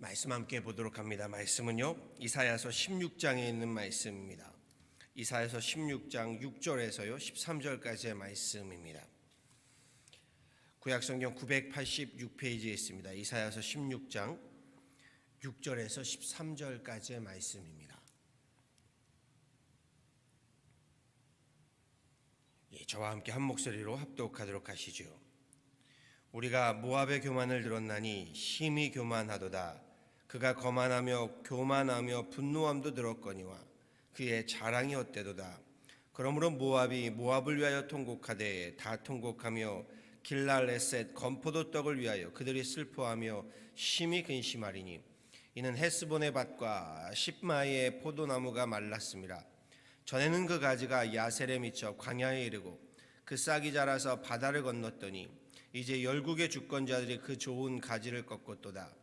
말씀 함께 보도록 합니다. 말씀은요. 이사야서 16장에 있는 말씀입니다. 이사야서 16장 6절에서요. 13절까지의 말씀입니다. 구약 성경 986페이지에 있습니다. 이사야서 16장 6절에서 13절까지의 말씀입니다. 예, 저와 함께 한 목소리로 합독하도록 하시죠. 우리가 모압의 교만을 들었나니 심히 교만하도다. 그가 거만하며 교만하며 분노함도 들었거니와 그의 자랑이 헛되도다. 그러므로 모압이 모압을 위하여 통곡하되 다 통곡하며 길랄레셋 건포도 떡을 위하여 그들이 슬퍼하며 심히 근심하리니 이는 헤스본의 밭과 십마의 포도나무가 말랐습니다. 전에는 그 가지가 야셀에 미쳐 광야에 이르고 그 싹이 자라서 바다를 건넜더니 이제 열국의 주권자들이 그 좋은 가지를 꺾었도다.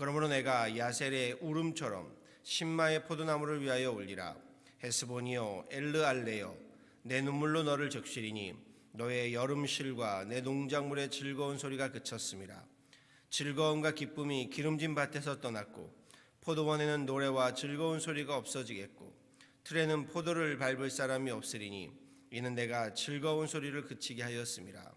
그러므로 내가 야셀의 울음처럼 신마의 포도나무를 위하여 올리라. 헤스본이여 엘르알레여 내 눈물로 너를 적시리니 너의 여름실과 내 농작물의 즐거운 소리가 그쳤습니다. 즐거움과 기쁨이 기름진 밭에서 떠났고 포도원에는 노래와 즐거운 소리가 없어지겠고 틀에는 포도를 밟을 사람이 없으리니 이는 내가 즐거운 소리를 그치게 하였습니다.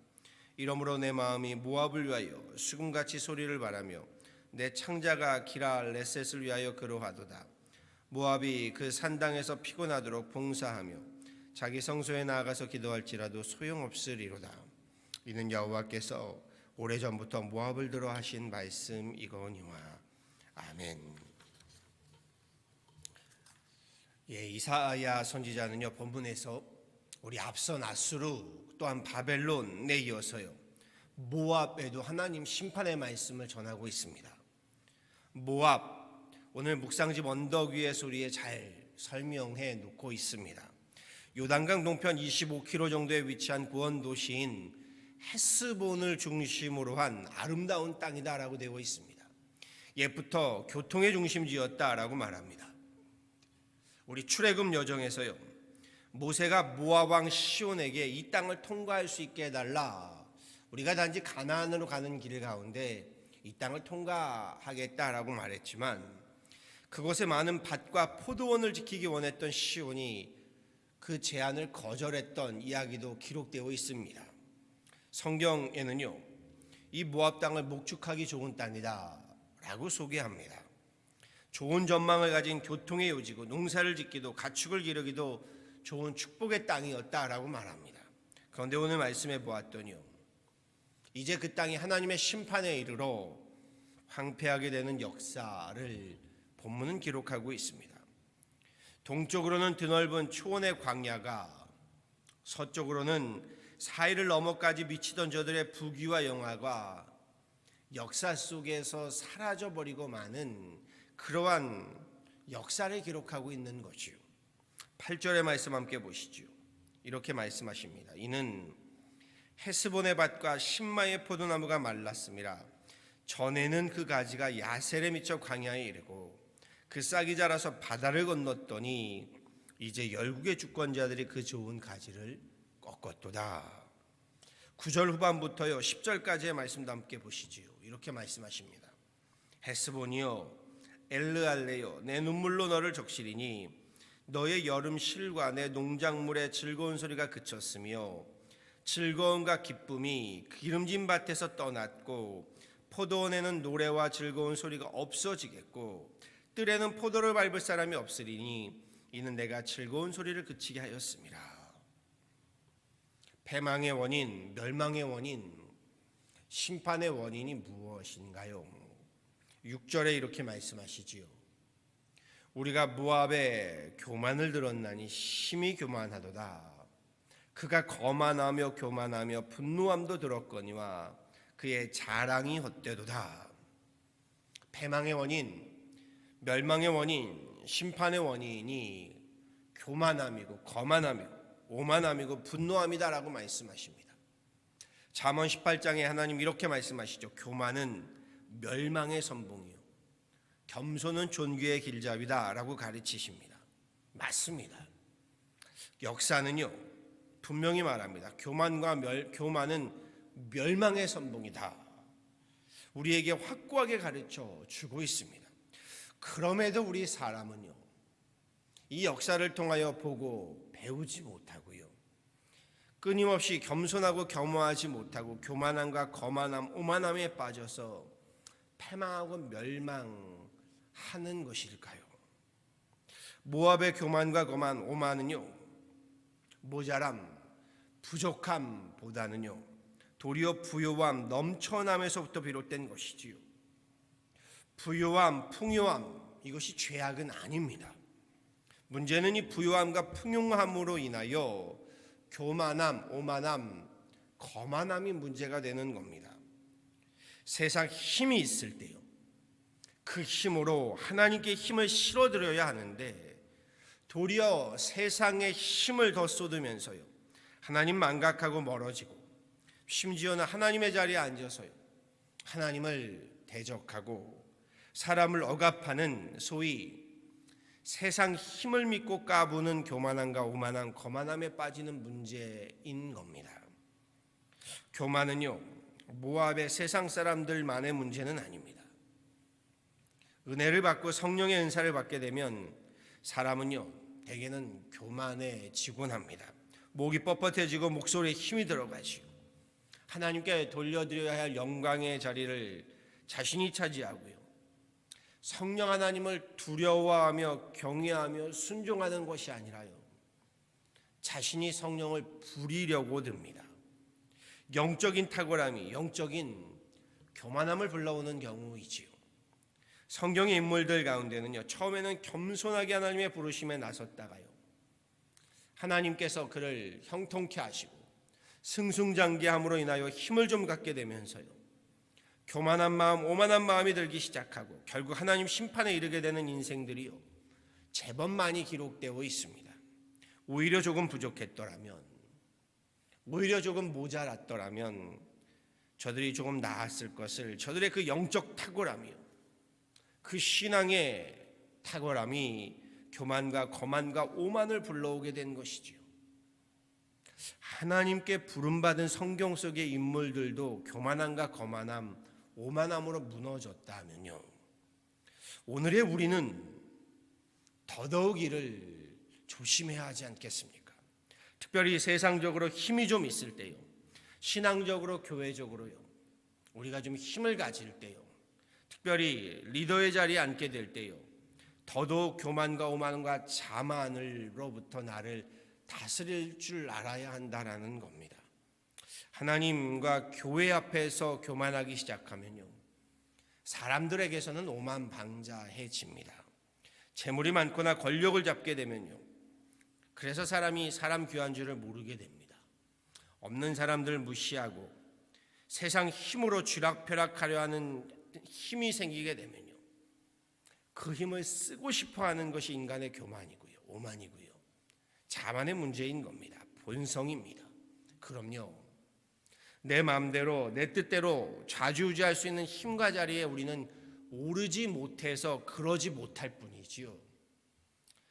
이러므로 내 마음이 모압을 위하여 수금같이 소리를 바라며 내 창자가 기라 레셋을 위하여 그로하도다. 모압이 그 산당에서 피곤하도록 봉사하며 자기 성소에 나아가서 기도할지라도 소용없으리로다. 이는 여호와께서 오래전부터 모압을 들어 하신 말씀이거니와 아멘. 예, 이사야 선지자는요 본문에서 우리 앞선 아수르 또한 바벨론에 이어서요 모압에도 하나님 심판의 말씀을 전하고 있습니다. 모압 오늘 묵상집 언덕 위의 소리에 잘 설명해 놓고 있습니다. 요단강 동편 25km 정도에 위치한 구원 도시인 헤스본을 중심으로 한 아름다운 땅이다라고 되어 있습니다. 옛부터 교통의 중심지였다라고 말합니다. 우리 출애굽 여정에서요. 모세가 모압 왕 시온에게 이 땅을 통과할 수 있게 해달라. 우리가 단지 가나안으로 가는 길 가운데 이 땅을 통과하겠다라고 말했지만 그곳에 많은 밭과 포도원을 지키기 원했던 시온이 그 제안을 거절했던 이야기도 기록되어 있습니다. 성경에는요, 이 모압 땅을 목축하기 좋은 땅이다라고 소개합니다. 좋은 전망을 가진 교통의 요지고 농사를 짓기도 가축을 기르기도 좋은 축복의 땅이었다라고 말합니다. 그런데 오늘 말씀해 보았더니요, 이제 그 땅이 하나님의 심판에 이르러 황폐하게 되는 역사를 본문은 기록하고 있습니다. 동쪽으로는 드넓은 초원의 광야가 서쪽으로는 사이를 넘어까지 미치던 저들의 부귀와 영화가 역사 속에서 사라져 버리고 마는 그러한 역사를 기록하고 있는 것이요. 8절의 말씀 함께 보시죠. 이렇게 말씀하십니다. 이는 헤스본의 밭과 신마의 포도나무가 말랐습니다. 전에는 그 가지가 야셀에 미쳐 광야에 이르고 그 싹이 자라서 바다를 건넜더니 이제 열국의 주권자들이 그 좋은 가지를 꺾었도다. 9절 후반부터요 10절까지의 말씀도 함께 보시지요. 이렇게 말씀하십니다. 헤스본이여 엘르알레여 내 눈물로 너를 적시리니 너의 여름 실과 내 농작물의 즐거운 소리가 그쳤으며 즐거움과 기쁨이 기름진 밭에서 떠났고 포도원에는 노래와 즐거운 소리가 없어지겠고 뜰에는 포도를 밟을 사람이 없으리니 이는 내가 즐거운 소리를 그치게 하였습니다. 패망의 원인, 멸망의 원인, 심판의 원인이 무엇인가요? 6절에 이렇게 말씀하시지요. 우리가 모압의 교만을 들었나니 심히 교만하도다. 그가 거만하며 교만하며 분노함도 들었거니와 그의 자랑이 헛되도다. 패망의 원인, 멸망의 원인, 심판의 원인이 교만함이고 거만함이고 오만함이고 분노함이다라고 말씀하십니다. 잠언 18장에 하나님 이렇게 말씀하시죠. 교만은 멸망의 선봉이요. 겸손은 존귀의 길잡이다라고 가르치십니다. 맞습니다. 역사는요. 분명히 말합니다. 교만과 멸, 교만은 멸망의 선봉이다. 우리에게 확고하게 가르쳐 주고 있습니다. 그럼에도 우리 사람은요, 이 역사를 통하여 보고 배우지 못하고요. 끊임없이 겸손하고 겸허하지 못하고 교만함과 거만함, 오만함에 빠져서 패망하고 멸망하는 것일까요? 모압의 교만과 거만, 오만은요, 모자람, 부족함보다는요, 도리어 부요함, 넘쳐남에서부터 비롯된 것이지요. 부요함, 풍요함, 이것이 죄악은 아닙니다. 문제는 이 부요함과 풍요함으로 인하여 교만함, 오만함, 거만함이 문제가 되는 겁니다. 세상 힘이 있을 때요. 그 힘으로 하나님께 힘을 실어드려야 하는데 도리어 세상의 힘을 더 쏟으면서요. 하나님 망각하고 멀어지고 심지어는 하나님의 자리에 앉아서요. 하나님을 대적하고 사람을 억압하는 소위 세상 힘을 믿고 까부는 교만함과 오만함, 거만함에 빠지는 문제인 겁니다. 교만은요, 모압의 세상 사람들만의 문제는 아닙니다. 은혜를 받고 성령의 은사를 받게 되면 사람은요, 대개는 교만해지곤 합니다. 목이 뻣뻣해지고 목소리에 힘이 들어가지고 하나님께 돌려드려야 할 영광의 자리를 자신이 차지하고요. 성령 하나님을 두려워하며 경외하며 순종하는 것이 아니라요. 자신이 성령을 부리려고 듭니다. 영적인 탁월함이 영적인 교만함을 불러오는 경우이지요. 성경의 인물들 가운데는요. 처음에는 겸손하게 하나님의 부르심에 나섰다가요. 하나님께서 그를 형통케 하시고 승승장구함으로 인하여 힘을 좀 갖게 되면서요. 교만한 마음, 오만한 마음이 들기 시작하고 결국 하나님 심판에 이르게 되는 인생들이요. 제법 많이 기록되어 있습니다. 오히려 조금 부족했더라면, 오히려 조금 모자랐더라면 저들이 조금 나았을 것을 저들의 그 영적 탁월함이요. 그 신앙의 탁월함이 교만과 거만과 오만을 불러오게 된 것이지요. 하나님께 부름받은 성경 속의 인물들도 교만함과 거만함, 오만함으로 무너졌다면요. 오늘의 우리는 더더욱 이를 조심해야 하지 않겠습니까? 특별히 세상적으로 힘이 좀 있을 때요. 신앙적으로 교회적으로요. 우리가 좀 힘을 가질 때요. 특별히 리더의 자리에 앉게 될 때요. 더더욱 교만과 오만과 자만으로부터 나를 다스릴 줄 알아야 한다라는 겁니다. 하나님과 교회 앞에서 교만하기 시작하면요. 사람들에게서는 오만방자해집니다. 재물이 많거나 권력을 잡게 되면요. 그래서 사람이 사람 귀한 줄을 모르게 됩니다. 없는 사람들 무시하고 세상 힘으로 쥐락펴락하려 하는 힘이 생기게 되면요. 그 힘을 쓰고 싶어 하는 것이 인간의 교만이고요. 오만이고요. 자만의 문제인 겁니다. 본성입니다. 그럼요. 내 마음대로 내 뜻대로 좌지우지할 수 있는 힘과 자리에 우리는 오르지 못해서 그러지 못할 뿐이지요.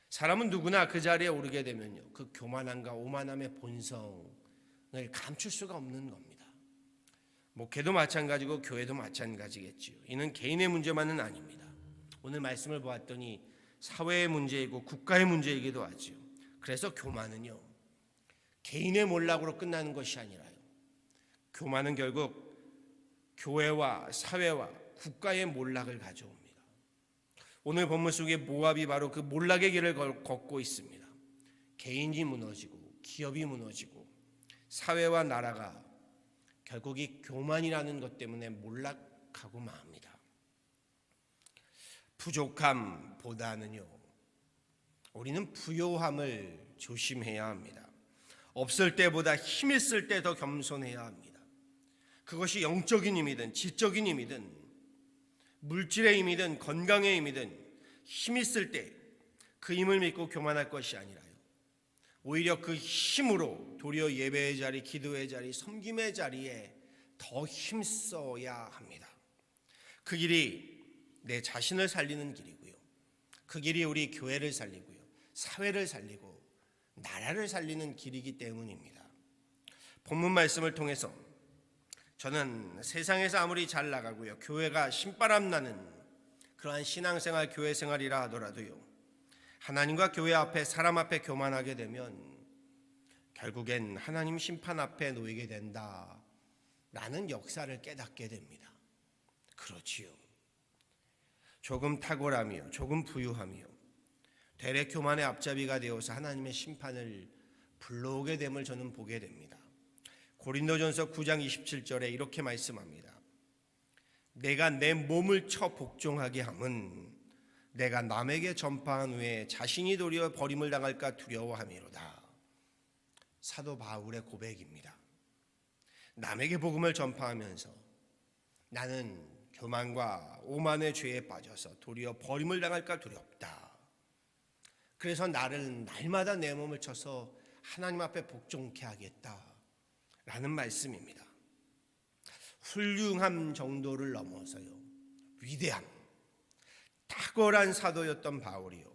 사람은 누구나 그 자리에 오르게 되면요. 그 교만함과 오만함의 본성을 감출 수가 없는 겁니다. 목회도 마찬가지고 교회도 마찬가지겠지요. 이는 개인의 문제만은 아닙니다. 오늘 말씀을 보았더니 사회의 문제이고 국가의 문제이기도 하지요. 그래서 교만은요. 개인의 몰락으로 끝나는 것이 아니라요. 교만은 결국 교회와 사회와 국가의 몰락을 가져옵니다. 오늘 본문 속에 모압이 바로 그 몰락의 길을 걷고 있습니다. 개인이 무너지고 기업이 무너지고 사회와 나라가 결국 이 교만이라는 것 때문에 몰락하고 맙니다. 부족함보다는요. 우리는 부요함을 조심해야 합니다. 없을 때보다 힘 있을 때 더 겸손해야 합니다. 그것이 영적인 힘이든 지적인 힘이든 물질의 힘이든 건강의 힘이든 힘 있을 때 그 힘을 믿고 교만할 것이 아니라요. 오히려 그 힘으로 도리어 예배의 자리, 기도의 자리, 섬김의 자리에 더 힘써야 합니다. 그 길이 내 자신을 살리는 길이고요. 그 길이 우리 교회를 살리고요. 사회를 살리고 나라를 살리는 길이기 때문입니다. 본문 말씀을 통해서 저는 세상에서 아무리 잘 나가고요. 교회가 신바람 나는 그러한 신앙생활, 교회 생활이라 하더라도요. 하나님과 교회 앞에 사람 앞에 교만하게 되면 결국엔 하나님 심판 앞에 놓이게 된다. 라는 역사를 깨닫게 됩니다. 그렇지요. 조금 탁월하며 조금 부유하며 대래 교만의 앞잡이가 되어서 하나님의 심판을 불러오게 됨을 저는 보게 됩니다. 고린도전서 9장 27절에 이렇게 말씀합니다. 내가 내 몸을 쳐 복종하게 함은 내가 남에게 전파한 후에 자신이 도리어 버림을 당할까 두려워함이로다. 사도 바울의 고백입니다. 남에게 복음을 전파하면서 나는 교만과 오만의 죄에 빠져서 도리어 버림을 당할까 두렵다. 그래서 나를 날마다 내 몸을 쳐서 하나님 앞에 복종케 하겠다. 라는 말씀입니다. 훌륭함 정도를 넘어서요. 위대함. 탁월한 사도였던 바울이요.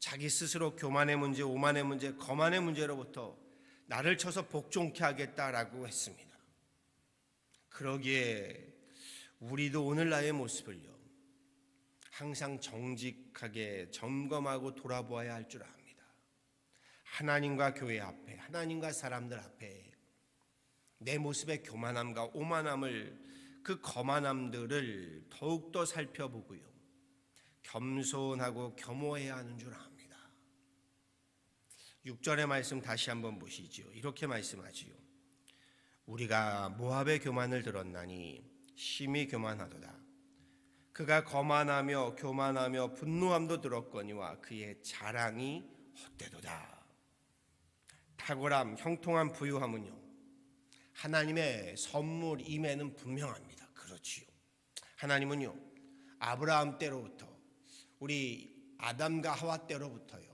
자기 스스로 교만의 문제, 오만의 문제, 거만의 문제로부터 나를 쳐서 복종케 하겠다라고 했습니다. 그러기에 우리도 오늘 나의 모습을요. 항상 정직하게 점검하고 돌아보아야 할 줄 압니다. 하나님과 교회 앞에, 하나님과 사람들 앞에 내 모습의 교만함과 오만함을 그 거만함들을 더욱더 살펴보고요. 겸손하고 겸허해야 하는 줄 압니다. 6절의 말씀 다시 한번 보시지요. 이렇게 말씀하지요. 우리가 모압의 교만을 들었나니 심히 교만하도다. 그가 거만하며 교만하며 분노함도 들었거니와 그의 자랑이 헛되도다. 탁월함, 형통함, 부유함은요. 하나님의 선물임에는 분명합니다. 그렇지요. 하나님은요. 아브라함 때로부터 우리 아담과 하와 때로부터요.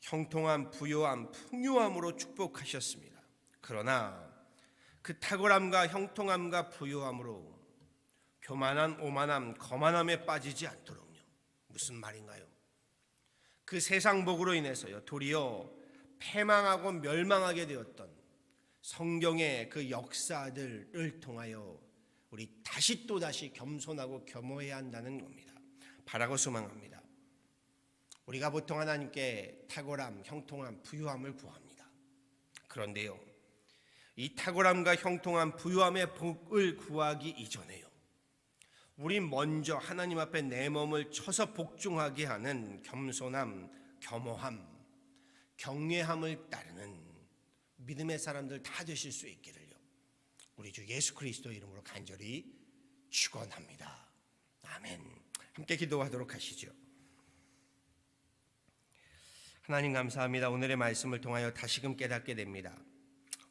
형통함, 부요함, 풍요함으로 축복하셨습니다. 그러나 그 탁월함과 형통함과 부요함으로 교만한 오만함, 거만함에 빠지지 않도록요. 무슨 말인가요? 그 세상 복으로 인해서요. 도리어 패망하고 멸망하게 되었던 성경의 그 역사들을 통하여 우리 다시 또 다시 겸손하고 겸허해야 한다는 겁니다. 바라고 소망합니다. 우리가 보통 하나님께 탁월함, 형통함, 부유함을 구합니다. 그런데요. 이 탁월함과 형통함, 부유함의 복을 구하기 이전에요. 우리 먼저 하나님 앞에 내 몸을 쳐서 복종하게 하는 겸손함, 겸허함, 경외함을 따르는 믿음의 사람들 다 되실 수 있기를요. 우리 주 예수 그리스도 이름으로 간절히 축원합니다. 아멘. 함께 기도하도록 하시죠. 하나님 감사합니다. 오늘의 말씀을 통하여 다시금 깨닫게 됩니다.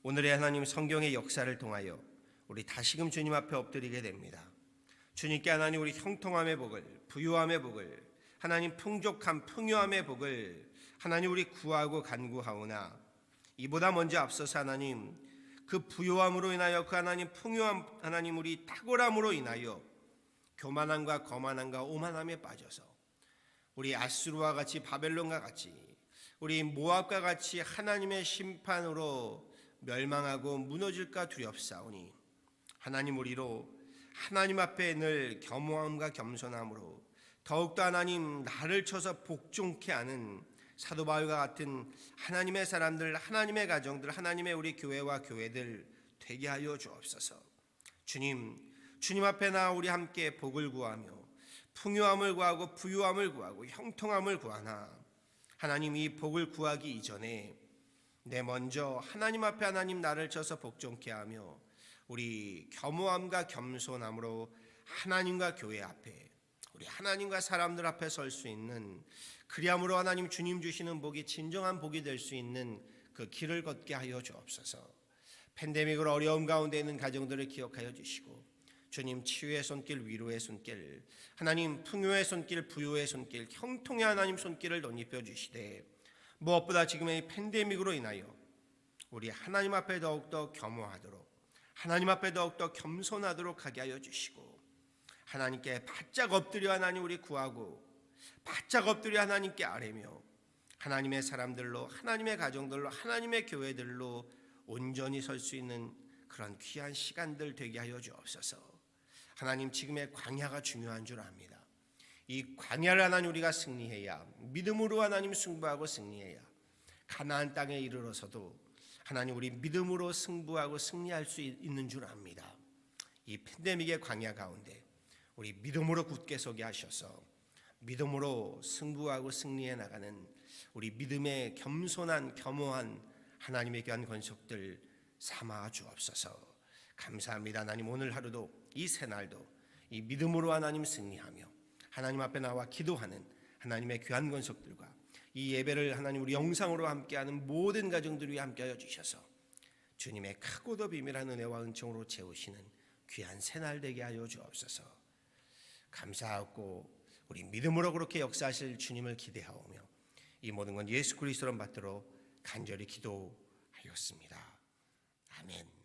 오늘의 하나님 성경의 역사를 통하여 우리 다시금 주님 앞에 엎드리게 됩니다. 주님께 하나님 우리 형통함의 복을, 부유함의 복을, 하나님 풍족함, 풍요함의 복을 하나님 우리 구하고 간구하오나 이보다 먼저 앞서서 하나님 그 부요함으로 인하여 그 하나님 풍요함 하나님 우리 탁월함으로 인하여 교만함과 거만함과 오만함에 빠져서 우리 아수르와 같이 바벨론과 같이 우리 모압과 같이 하나님의 심판으로 멸망하고 무너질까 두렵사오니 하나님 우리로 하나님 앞에 늘 겸허함과 겸손함으로 더욱더 하나님 나를 쳐서 복종케 하는 사도 바울과 같은 하나님의 사람들, 하나님의 가정들, 하나님의 우리 교회와 교회들 되게 하여 주옵소서. 주님, 주님 앞에 나 우리 함께 복을 구하며 풍요함을 구하고 부유함을 구하고 형통함을 구하나 하나님 이 복을 구하기 이전에 내 먼저 하나님 앞에 하나님 나를 쳐서 복종케 하며 우리 겸허함과 겸손함으로 하나님과 교회 앞에 우리 하나님과 사람들 앞에 설 수 있는 그리함으로 하나님 주님 주시는 복이 진정한 복이 될 수 있는 그 길을 걷게 하여 주옵소서. 팬데믹으로 어려움 가운데 있는 가정들을 기억하여 주시고 주님 치유의 손길, 위로의 손길, 하나님 풍요의 손길, 부유의 손길, 형통의 하나님 손길을 덧입혀 주시되 무엇보다 지금의 팬데믹으로 인하여 우리 하나님 앞에 더욱더 겸허하도록 하나님 앞에 더욱더 겸손하도록 하게 하여 주시고 하나님께 바짝 엎드려 하나님 우리 구하고 바짝 엎드려 하나님께 아뢰며 하나님의 사람들로 하나님의 가정들로 하나님의 교회들로 온전히 설 수 있는 그런 귀한 시간들 되게 하여 주옵소서. 하나님 지금의 광야가 중요한 줄 압니다. 이 광야를 하나님 우리가 승리해야 믿음으로 하나님 승부하고 승리해야 가나안 땅에 이르러서도 하나님 우리 믿음으로 승부하고 승리할 수 있는 줄 압니다. 이 팬데믹의 광야 가운데 우리 믿음으로 굳게 서게 하셔서 믿음으로 승부하고 승리해 나가는 우리 믿음의 겸손한 겸허한 하나님의 귀한 권속들 삼아 주옵소서. 감사합니다. 하나님 오늘 하루도 이 새날도 이 믿음으로 하나님 승리하며 하나님 앞에 나와 기도하는 하나님의 귀한 권속들과 이 예배를 하나님 우리 영상으로 함께하는 모든 가정들이 함께하여 주셔서 주님의 크고도 비밀한 은혜와 은총으로 채우시는 귀한 새날 되게 하여 주옵소서. 감사하고 우리 믿음으로 그렇게 역사하실 주님을 기대하오며 이 모든 건 예수 그리스도로 받들어 간절히 기도하였습니다. 아멘.